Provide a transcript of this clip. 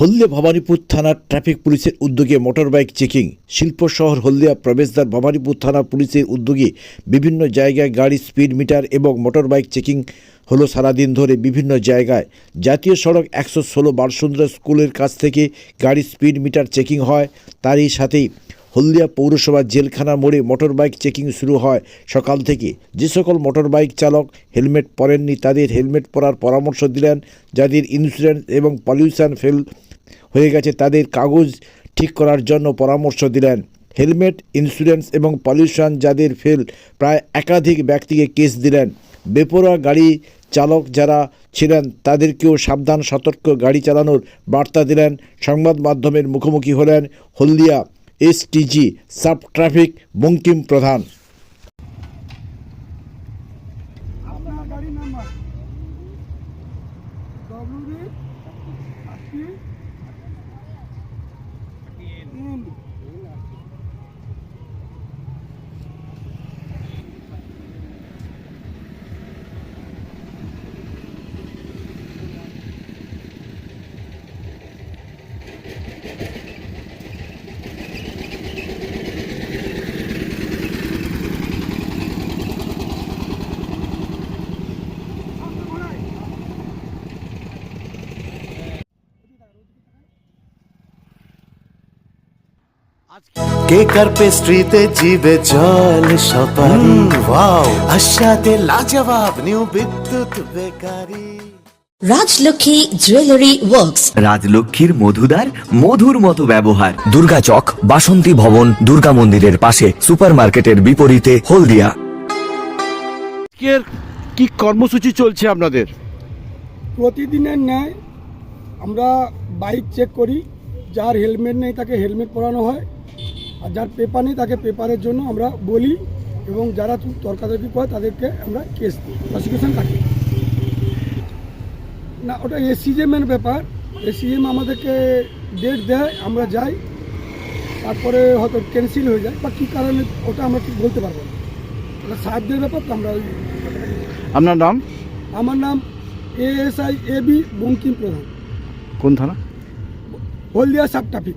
হলদিয়া ভবানীপুর থানার ট্রাফিক পুলিশের উদ্যোগে মোটরবাইক চেকিং। শিল্প শহর হলদিয়া প্রবেশদ্বার ভবানীপুর থানা পুলিশের উদ্যোগে বিভিন্ন জায়গায় গাড়ি, স্পিড মিটার এবং মোটরবাইক চেকিং হলো সারাদিন ধরে বিভিন্ন জায়গায়। জাতীয় সড়ক একশো ষোলো বারসুন্দরা স্কুলের কাছ থেকে গাড়ি, স্পিড মিটার চেকিং হয়। তারই সাথেই হলদিয়া পৌরসভা জেলখানা মোড়ে মোটরবাইক চেকিং শুরু হয় সকাল থেকে। যে সকল মোটরবাইক চালক হেলমেট পরেননি, তাদের হেলমেট পরার পরামর্শ দিলেন। যাদের ইন্স্যুরেন্স এবং পলিউশন ফেল হয়ে গেছে তাদের কাগজ ঠিক করার জন্য পরামর্শ দিলেন। হেলমেট ইন্স্যুরেন্স এবং পলিউশন যাদের ফেল, প্রায় একাধিক ব্যক্তিকে কেস দিলেন। বেপরোয়া গাড়ি চালক যারা ছিলেন, তাদেরকেও সাবধান, সতর্ক গাড়ি চালানোর বার্তা দিলেন। সংবাদ মাধ্যমের মুখোমুখি হলেন Haldia STG, sub traffic, Bankim Pradhan. Ayan. তিন পেস্ট্রিতে জিবে জল সপারি? ওয়াও আশাতে লাজবাব new Bidyut bakery. Rajlakshmi jewellery works. রাজলক্ষ্মীর মধুদার মধুর মতো ব্যবহার। দুর্গা চক বাসন্তী ভবন দুর্গা মন্দিরের পাশে সুপারমার্কেটের বিপরীতে হলদিয়া। আজকের কি কর্মসূচি চলছে আপনাদের? প্রতিদিনের ন্যায় আমরা বাইক চেক করি যার হেলমেট নেই তাকে হেলমেট পরানো হয়। আর যার পেপার নেই তাকে পেপারের জন্য আমরা বলি এবং যারা তর্কাতর্কি করে তাদেরকে আমরা কেস দিই। প্রসিকিউশন কাটি না ওটা এসিজেমের ব্যাপার। এসিএম আমাদেরকে ডেট দেয় আমরা যাই। তারপরে হয়তো ক্যান্সেল হয়ে যায় বা কী কারণে ওটা আমরা ঠিক বলতে পারব না। ওটা সাহেবদের ব্যাপার তো আমরা আপনার নাম? আমার নাম ASI A B Bankim Pradhan. কোন থানা? Haldia sub traffic.